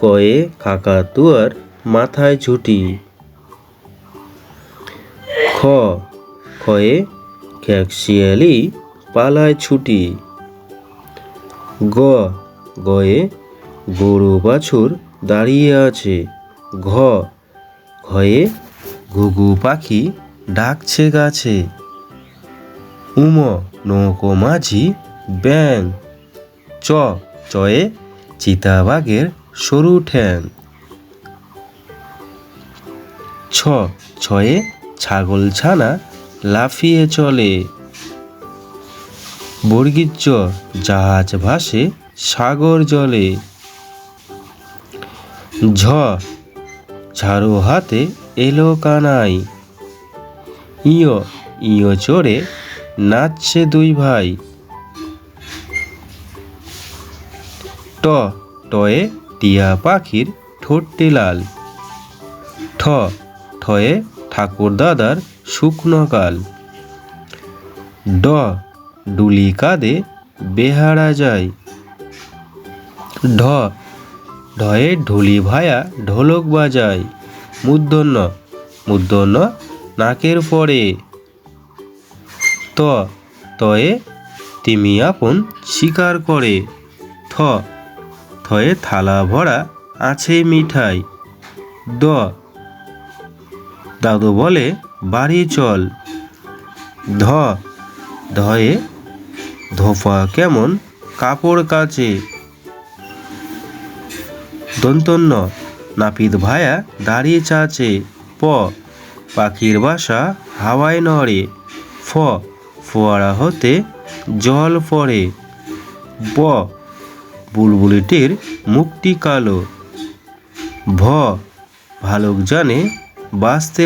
কয়ে কাকাতুয়ার মাথায় ঝুটি। খ খয়ে খ্যাকশিয়ালি পালায় ছুটি। গ, গয়ে গরু বাছুর দাঁড়িয়ে আছে। ঘ, ঘয়ে ঘুঘু পাখি ডাকছে গাছে। উম নৌকো মাঝি ব্যাং। চ, চয়ে চিতাবাঘের সরু ঠ্যাং। ছ, ছয়ে ছাগল ছানা লাফিয়ে চলে। বর্গিজ্জ জাহাজ ভাসে সাগর জলে। ঝ, ঝাড়ু হাতে এলো কানাই। ইয় ইয় চড়ে নাচছে দুই ভাই। ট, টয়ে টিয়া পাখির ঠোঁটটি লাল। ঠ ঠয়ে ঠাকুর দাদার শুকনো কাল। ড, ডুলি কাঁদে বেহারা যায়। ঢ ঢয়ে ঢুলি ভায়া ঢোলক বাজায়। মূর্ধন্য মূর্ধন্য নাকের পরে। ত, তয়ে তিমি আপন শিকার করে। থ থয়ে থালা ভরা আছে মিঠাই। দ। দাদু বলে, বাড়ি চল। ধ। ধয়ে ধোফা কেমন কাপড় কাচে। দন্তন্য, নাপিত ভায়া দাঁড়িয়ে চাচে। প। পাখির বাসা হাওয়ায় নড়ে। ফ। ফোয়ারা হতে জল পড়ে। ব। বুলবুলিটির মুখটি কালো। ভ ভালুক জানে বাঁচতে